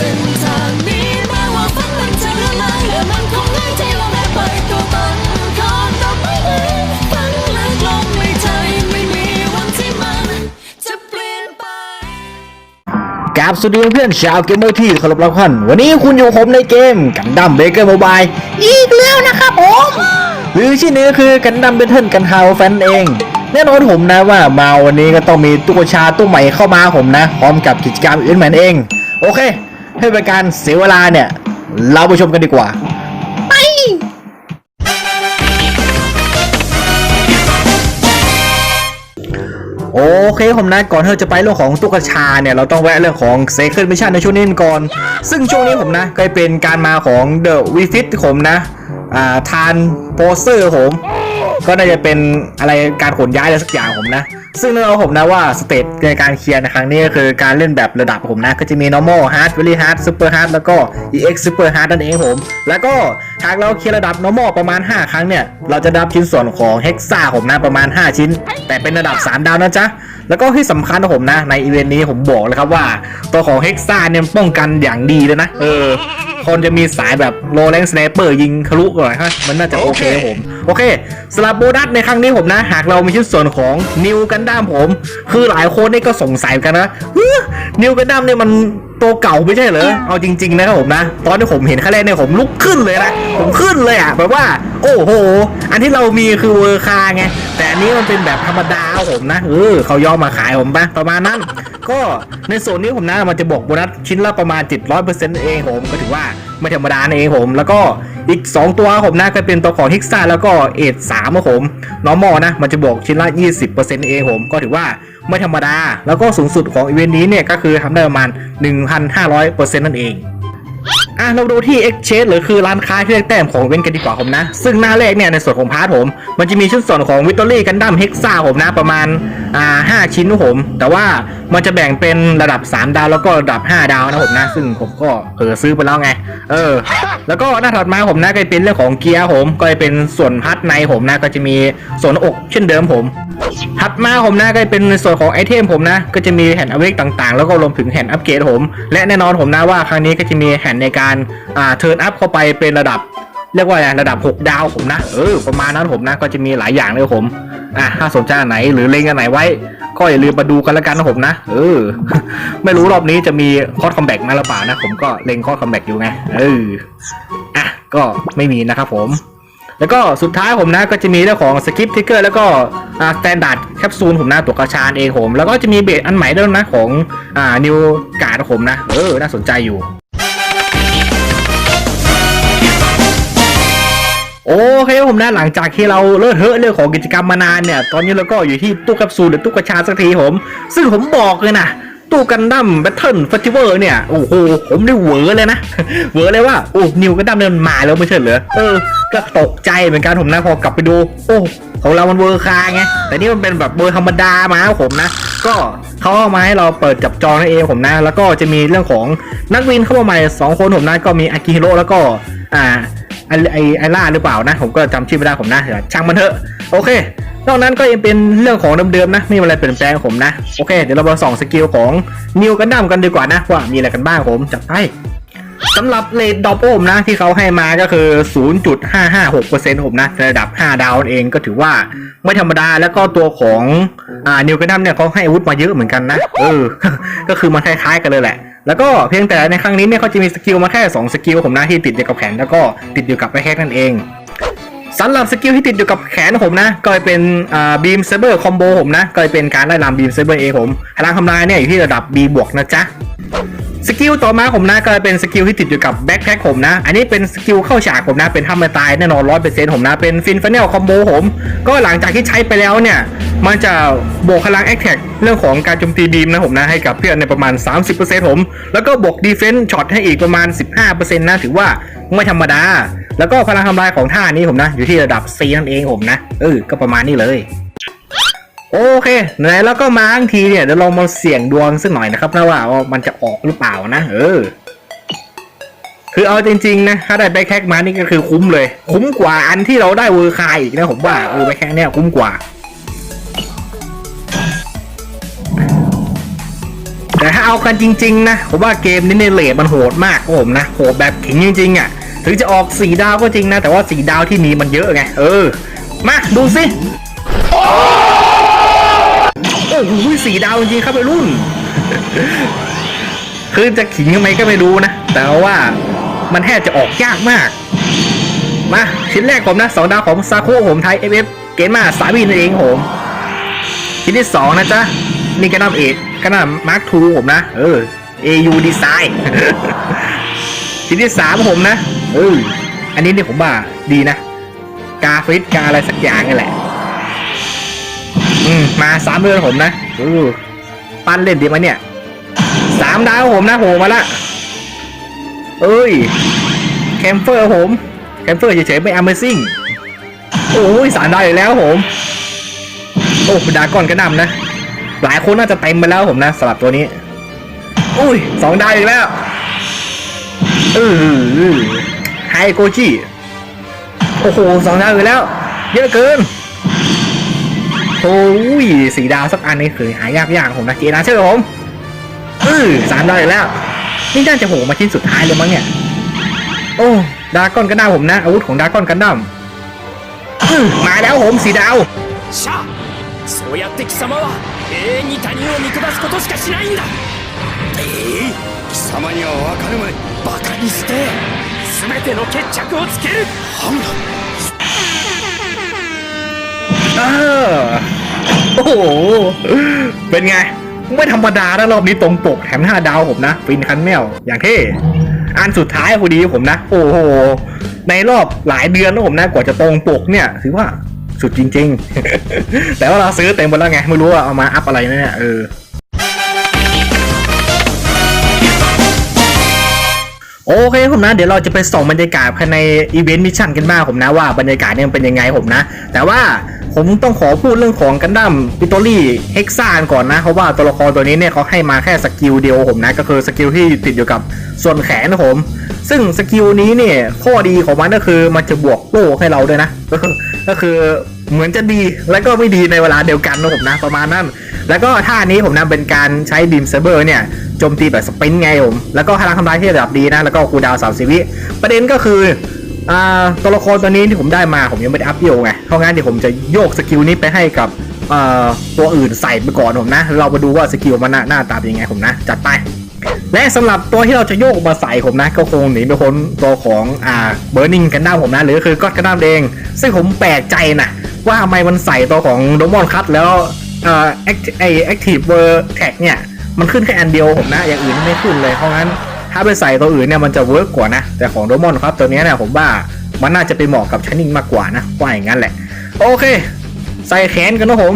ส้นทางนี้แม้ว่าฝันมันจะละลายและมันคงง่ายที่เราได้ไปตัวตนของดอกไม้นี้ฝันลึกลงในใจไม่มีวันที่มันจะเปลี่ยนไป กราบสวัสดีเพื่อนชาวเกมเมอร์ที่เคารพรักท่านวันนี้คุณอยู่กับผมในเกมกันดั้มเบเกอร์โมบายอีกแล้วนะครับผม หรือชื่อนี้ก็คือกันดั้มเบเทิลกันฮาวแฟนเอง แน่นอนผมนะว่ามาวันนี้ก็ต้องมีตุ๊กชาตัวใหม่เข้ามาผมนะ พร้อมกับกิจกรรมอื่นเหมือนเอง โอเค ให้เป็นการเสียเวลาเนี่ย เราไปชมกันดีกว่าโอเคผมนะก่อนที่เราจะไปเรื่องของตุ๊กชาเนี่ย เราต้องแวะเรื่องของเซค o n d มิชชั่นในช่วงนี้ก่อน ซึ่งช่วงนี้ผมนะก็เป็นการมาของเดอะวีฟิตผมนะ อ่า ทานโปสเตอร์ผม ก็น่าจะเป็นอะไรการขนย้ายอะไรสักอย่างผมนะ ซึ่งแน่นอนผมนะว่าสเตจในการเคลียร์ในครั้งนี้ก็คือการเล่นแบบระดับผมนะ ก็จะมี normal hard very hard super hard แล้วก็ ex super hard นั่นเองผม แล้วก็หากเราเคลียร์ระดับ normal ประมาณ 5 ครั้งเนี่ย เราจะได้รับชิ้นส่วนของ hexa ผมนะประมาณ 5 ชิ้น แต่เป็นระดับ 3 ดาวนะจ๊ะ แล้วก็ที่สำคัญนะผมนะในอีเวนต์นี้ผมบอกเลยครับว่า ตัวของ hexa เนี่ยป้องกันอย่างดีเลยนะ เออ คนจะมีสายแบบโลแรงสไนเปอร์ยิงทะลุก่อนฮะมันน่าจะโอเคผม โอเคสำหรับโบนัสในครั้งนี้ผมนะ หากเรามีชิ้นส่วนของนิวกันดั้มผม คือหลายคนนี่ก็สงสัยกันนะนิวกันดั้มเนี่ยมัน ตัวเก่าไม่ใช่เหรอ เอาจริง ๆ นะครับผมนะ ตอนที่ผมเห็นครั้งแรกเนี่ยผมลุกขึ้นเลยนะ ผมขึ้นเลยอะแบบว่า โอ้โห อันที่เรามีคือเวอร์คาไง แต่อันนี้มันเป็นแบบธรรมดาครับผมนะ เออเขายอมมาขายผมปะประมาณนั้น ก็ในส่วนนี้ผมนะมันจะบอกโบนัสชิ้นละประมาณ700%เองผมก็ถือว่า ไม่ธรรมดาเองผม แล้วก็อีก 2 ตัวผมนะก็เป็นตัวของฮิกซ่าแล้วก็เอทสามผมน้องมอนะ มันจะบอกชิ้นละ 20%เองผม ก็ถือว่าไม่ธรรมดา แล้วก็สูงสุดของอีเวนต์นี้เนี่ยก็คือทำได้ประมาณ 1,500%นั่นเองอะเราดูที่ Exchange หรือคือร้านค้าที่ได้แต้มของเว้นกันดีกว่าผมนะ ซึ่งหน้าแรกเนี่ยในส่วนของพาร์ทผม มันจะมีชิ้นส่วนของวิตตอรี่กันดั้มเฮกซ่าผมนะประมาณ อ่าห้าชิ้นนะผม แต่ว่ามันจะแบ่งเป็นระดับ 3 ดาวแล้วก็ระดับ 5 ดาวนะผมนะ ซึ่งผมก็เออซื้อไปแล้วไง เออ แล้วก็หน้าถัดมาผมนะก็จะเป็นเรื่องของเกียร์ผม ก็จะเป็นส่วนพัดในผมนะ ก็จะมีส่วนอกเช่นเดิมผม ถัดมาผมนะก็เป็นในส่วนของไอเทมผมนะ ก็จะมีแผ่นอเวกต่างๆ แล้วก็รวมถึงแผ่นอัปเกรดผม และแน่นอนผมนะว่าครั้งนี้ก็จะมีแผ่นในการอ่าเทิร์นอัพเข้าไปเป็นระดับ เรียกว่าอะไรระดับ 6 ดาวผมนะ เออ ประมาณนั้นผมนะ ก็จะมีหลายอย่างเลยผม อะ ถ้าสนใจไหนหรือเล็งอันไหนไว้ ก็อย่าลืมมาดูกันละกันนะผมนะ เออ ไม่รู้รอบนี้จะมีคอร์สคอมแบ็กมาหรือเปล่านะ ผมก็เล็งคอร์สคอมแบ็กอยู่ไง เออ อะ ก็ไม่มีนะครับผม แล้วก็สุดท้ายผมนะ ก็จะมีเรื่องของสกิปทิกเกอร์แล้วก็อ่าสแตนดาร์ดแคปซูลผมนะ ตัวกระชานเองผม แล้วก็จะมีเบสอันใหม่ด้วยนะของอ่านิวการ์ดผมนะ เออ น่าสนใจอยู่ โอเคผมนะหลังจากที่เราเลิกเทอะเรื่องของกิจกรรมมานานเนี่ย ตอนนี้เราก็อยู่ที่ตู้แคปซูลหรือตู้กระชาสักทีผม ซึ่งผมบอกเลยนะตู้กันดั้มแบทเทิลเฟสติวัลเนี่ย โอ้โห ผมได้เหวอเลยนะ เหวอเลยว่า โอ้นิวกันดั้มเนี่ยมันมาแล้วไม่ใช่เหรอ เออ ก็ตกใจเหมือนกันผมนะ พอกลับไปดู โอ้ ของเรามันเวอร์คาไง แต่นี่มันเป็นแบบเบอร์ธรรมดามาผมนะ ก็เขาเอามาให้เราเปิดจับจองนั่นเองผมนะ แล้วก็จะมีเรื่องของนักวินเข้ามาใหม่สองคนผมนะ ก็มีอากิฮิโร่แล้วก็ อ่า ไอไอไอล่าหรือเปล่านะ ผมก็จำชื่อไม่ได้ผมนะช่างมันเถอะ โอเคนอกนั้นก็ยังเป็นเรื่องของเดิมๆนะ ไม่มีอะไรเปลี่ยนแปลงผมนะ โอเค เดี๋ยวเรามาส่องสกิลของนิวกันดั้มกันดีกว่านะ ว่ามีอะไรกันบ้างผมจับไปสำหรับเลดดอปโอมนะ ที่เขาให้มาก็คือ 0.556%ผมนะระดับ 5 ดาวเองก็ถือว่าไม่ธรรมดาแล้วก็ตัวของอ่านิวกันดั้มเนี่ยเขาให้อาวุธมาเยอะเหมือนกันนะ เออ ก็คือมันคล้ายๆกันเลยแหละ แล้วก็เพียงแต่ในครั้งนี้เนี่ยเขาจะมีสกิลมาแค่2สกิลผมนะที่ติดอยู่กับแขนแล้วก็ติดอยู่กับไอแฮกนั่นเองสำหรับสกิลที่ติดอยู่กับแขนผมนะ ก็จะเป็นบีมเซเบอร์คอมโบผมนะ ก็จะเป็นการไล่ลามบีมเซเบอร์เองผมพลังทำลายเนี่ยอยู่ที่ระดับ B บวกนะจ๊ะ สกิลต่อมาผมนะก็เป็นสกิลที่ติดอยู่กับแบ็คแพ็คผมนะ อันนี้เป็นสกิลเข้าฉากผมนะ เป็นทำมาตายแน่นอนร้อยเปอร์เซ็นต์ผมนะ เป็นฟินฟันเนลคอมโบผม ก็หลังจากที่ใช้ไปแล้วเนี่ย มันจะบวกพลังแอคแท็กเรื่องของการโจมตีบีมนะผมนะ ให้กับเพื่อนในประมาณ 30%ผม แล้วก็บวกดีเฟนส์ช็อตให้อีกประมาณ 15%นะถือว่าไม่ธรรมดา แล้วก็พลังทำลายของท่านี้ผมนะ อยู่ที่ระดับ C นั่นเองผมนะเออก็ประมาณนี้เลย โอเคไหนแล้วก็มาทั้งทีเนี่ยเดี๋ยวลองมาเสี่ยงดวงสักหน่อยนะครับนะว่ามันจะออกหรือเปล่านะ เออ คือเอาจริง ๆ นะ ถ้าได้แบ็คแฮกมานี่ก็คือคุ้มเลย คุ้มกว่าอันที่เราได้เวอร์คายอีกนะผมว่าเออแบ็คแฮกเนี่ยคุ้มกว่า แต่ถ้าเอาเอากันจริง ๆ นะ ผมว่าเกมนี้ในเลทมันโหดมากผมนะโหดแบบขิงจริงๆอะถึงจะออกสีดาวก็จริงนะ แต่ว่าสีดาวที่มีมันเยอะไงเออมาดูสิ อ้โหสีดาวจริงๆครับไปรุ่น คือจะขิงทำไมก็ไม่รู้นะ แต่ว่ามันแทบจะออกยากมาก มาชิ้นแรกผมนะสองดาวของซาคุผมไทยเอฟเอฟเกมมาสาบินนเองผม ชิ้นที่สองนะจ๊ะนี่กระนำเอกกระนำมาร์คทูผมนะ เออ AU Design ชิ้นที่สามผมนะ เอออันนี้นี่ผมว่าดีนะ กาฟิตกาอะไรสักอย่างนี่แหละ อืมมาสามเดือนผมนะเออปั้นเล่นดีไหมเนี่ยสามดาวผมนะโหมาละเอ้ยแคมเฟอร์ผมแคมเฟอร์เฉยๆไม่ Amazing โอ้ยสามดาวอีกแล้วผมโอ้ดากอนกระหนำนะ หลายคนน่าจะเต็มไปแล้วผมนะสำหรับตัวนี้ อุ้ยสองดาวอีกแล้วเออไฮโกจิโอ้โหสองดาวอีกแล้ว เยอะเกิน โอ้ยสีดาวสักอันนี้คือหายากยากๆผมนะเจนาเชื่อผมเออสามดาวอีกแล้ว นี่น่าจะโหมาชิ้นสุดท้ายเลยมั้งเนี่ย โอ้ดากอนกันดั้มผมนะ อาวุธของดากอนกันดั้มอื้อมาแล้วผมสีดาว シャアそうやって貴様は永遠に他人を見下すことしかしないんだええ貴様には分かるまいバカにして全ての決着をつけるなんだ เอ อโอ้โห เป็นไง ไม่ธรรมดานะรอบนี้ตรงปกแถมห้าดาวผมนะฟินคันแมวอย่างเท่อันสุดท้ายพอดีผมนะ โอ้โห ในรอบหลายเดือนแล้วผมนะ กว่าจะตรงปกเนี่ยถือว่าสุดจริง ๆ แต่ว่าเราซื้อเต็มหมดแล้วไง ไม่รู้ว่าเอามาอัพอะไรเนี่ยเออโอเคผมนะเดี๋ยวเราจะไปส่องบรรยากาศภายในอีเวนต์มิชชั่นกันบ้างผมนะว่าบรรยากาศเนี่ยมันเป็นยังไงผมนะ แต่ว่า ผมต้องขอพูดเรื่องของกันดั้มปิโตรี่เฮกซานก่อนนะเพราะว่าตัวละครตัวนี้เนี่ยเขาให้มาแค่สกิลเดียวผมนะ ก็คือสกิลที่ติดอยู่กับส่วนแขนนะผม ซึ่งสกิลนี้เนี่ยข้อดีของมันก็คือมันจะบวกโล่ให้เราด้วยนะ ก็คือเหมือนจะดีแล้วก็ไม่ดีในเวลาเดียวกันนะผมนะประมาณนั้น แล้วก็ท่านี้ผมนะเป็นการใช้บีมเซเบอร์เนี่ยโจมตีแบบสปินไงผม แล้วก็พลังทำลายที่ระดับดีนะ แล้วก็คูดาวสามสิบวิประเด็นก็คือ อ่าตัวละครตัวนี้ที่ผมได้มาผมยังไม่ได้อัพโยไงเพราะงั้นเดี๋ยวผมจะโยกสกิลนี้ไปให้กับอ่อตัวอื่นใส่ไปก่อนผมนะ เรามาดูว่าสกิลมันหน้าตาเป็นยังไงผมนะ จัดไป และสำหรับตัวที่เราจะโยกมาใส่ผมนะ ก็คงหนีไม่พ้นตัวของอ่าเบอร์นิงกันด้าผมนะ หรือคือก็กันด้าเองซึ่งผมแปลกใจนะว่าทำไมมันใส่ตัวของโดมอนคัตแล้วเอ่อแอคไอแอคทีฟเวอร์แท็กเนี่ยมันขึ้นแค่อันเดียวผมนะ อย่างอื่นไม่ขึ้นเลยเพราะงั้น ถ้าไปใส่ตัวอื่นเนี่ยมันจะเวิร์กกว่านะ แต่ของโดมอนครับตัวนี้เนี่ยผมว่ามันน่าจะไปเหมาะกับชานิงมากกว่านะว่าอย่างนั้นแหละ โอเค ใส่แขนกันนะผม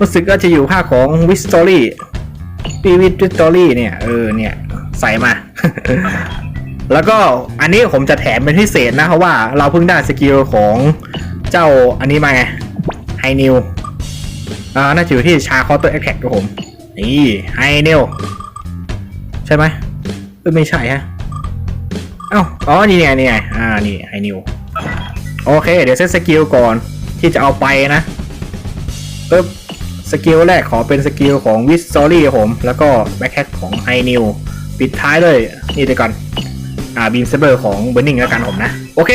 รู้สึกว่าจะอยู่ภาคของวิสตอรี่ปีวิตตอรี่เนี่ย เออเนี่ย ใส่มา แล้วก็อันนี้ผมจะแถมเป็นพิเศษนะ เพราะว่าเราเพิ่งได้สกิลของเจ้าอันนี้มาไงไฮนิวอ่าน่าจะอยู่ที่ชาคอตัวแอคแท็กครับผม นี่ไฮนิวใช่ไหม ออไม่ใช่ฮะ เอ้า อ๋อ นี่ไง นี่ไง อ่า นี่ไฮนิว โอเค เดี๋ยวเซตสกิลก่อนที่จะเอาไปนะปึ๊บ สกิลแรกขอเป็นสกิลของวิสซอรี่ผม แล้วก็แบ็คแฮกของไฮนิว ปิดท้ายเลย นี่เดี๋ยวก่อน อ่าบีมเซเบอร์ของเบอร์นิงแล้วกันผมนะ โอเค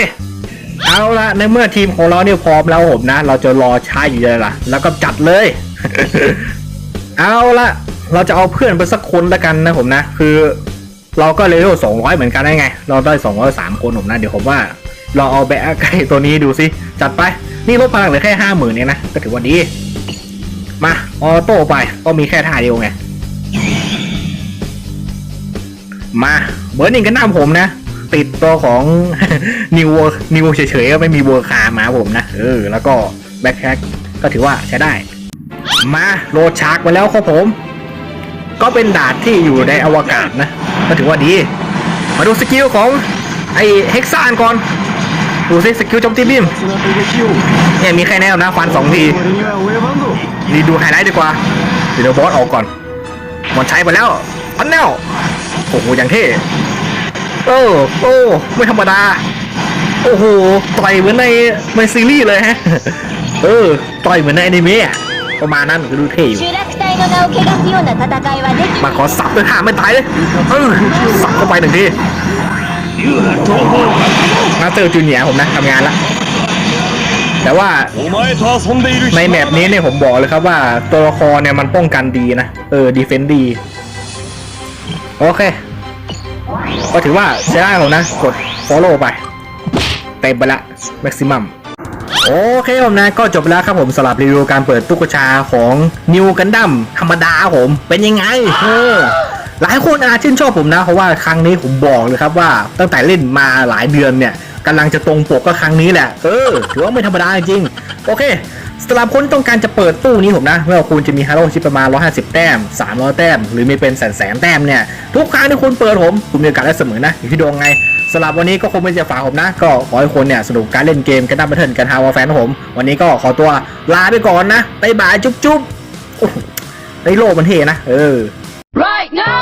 เอาละในเมื่อทีมของเราเนี่ยพร้อมแล้วผมนะ เราจะรอช้าอยู่เลยล่ะ แล้วก็จัดเลย เอาละเราจะเอาเพื่อนไปสักคนแล้วกันนะผมนะ คือ เราก็เลเวล200เหมือนกันได้ไง เราได้203คนผมนะ เดี๋ยวผมว่าเราเอาแบะไก่ตัวนี้ดูสิ จัดไป นี่ลดพลังเหลือแค่50,000เองนะ ก็ถือว่าดี มาออโต้ไป ก็มีแค่ท่าเดียวไง มาเบอร์หนึ่งกันหน้าผมนะ ติดตัวของนิวนิวเฉยๆก็ไม่มีเวอร์คามาผมนะ เออ แล้วก็แบ็คแฮกก็ถือว่าใช้ได้ มาโหลชาร์กมาแล้วครับผม ก็เป็นดาดที่อยู่ในอวกาศนะ ก็ถือว่าดี มาดูสกิลของไอ้เฮกซานก่อน ดูสิสกิลโจมตีบิมเนี่ยมีแค่แนวนะฟันสองทีนี่ดูไฮไลท์ดีกว่า เดี๋ยวบอสออกก่อนมันใช้ไปแล้วพันแนวโอ้โหอย่างเท่โอ้โอ้ไม่ธรรมดา โอ้โหต่อยเหมือนในในซีรีส์เลยฮะ เออต่อยเหมือนในอนิเมะ ประมาณนั้นดูเท่อยู่มาขอสับเลยค่ะไม่ตายเลยสับเข้าไปหนึ่งทีมาเตอร์จูเนียผมนะทำงานละแต่ว่าในแมปนี้เนี่ยผมบอกเลยครับว่าตัวละครเนี่ยมันป้องกันดีนะ เออดีเฟนด์ดี โอเค ก็ถือว่าใช้ได้ผมนะ กด follow ไปเต็มไปละ maximum โอเคผมนะก็จบไปแล้วครับผมสำหรับรีวิวการเปิดตุ๊กชาของ New Gundam ธรรมดาผมเป็นยังไงเออหลายคนอาจชื่นชอบผมนะ เพราะว่าครั้งนี้ผมบอกเลยครับว่าตั้งแต่เล่นมาหลายเดือนเนี่ยกำลังจะตรงปกก็ครั้งนี้แหละ เออถือว่าไม่ธรรมดาจริงๆโอเคสำหรับคนที่ต้องการจะเปิดตู้นี้ผมนะไม่ว่าคุณจะมีฮาร์โลชิปประมาณ 150 แต้ม 300 แต้ม หรือมีเป็นแสนแสนๆแต้มเนี่ย ทุกครั้งที่คุณเปิดผม คุณมีโอกาสได้เสมอนะ อยู่ที่ดวงไง สำหรับวันนี้ก็คงไม่จะฝากผมนะ ก็ขอให้คนเนี่ยสนุกการเล่นเกมกันดั้มบันเทิงกันฮาวาแฟนผม วันนี้ก็ขอตัวลาไปก่อนนะบ๊ายบายจุ๊บจุ๊บในโลกมันเทนะ เออ Right now,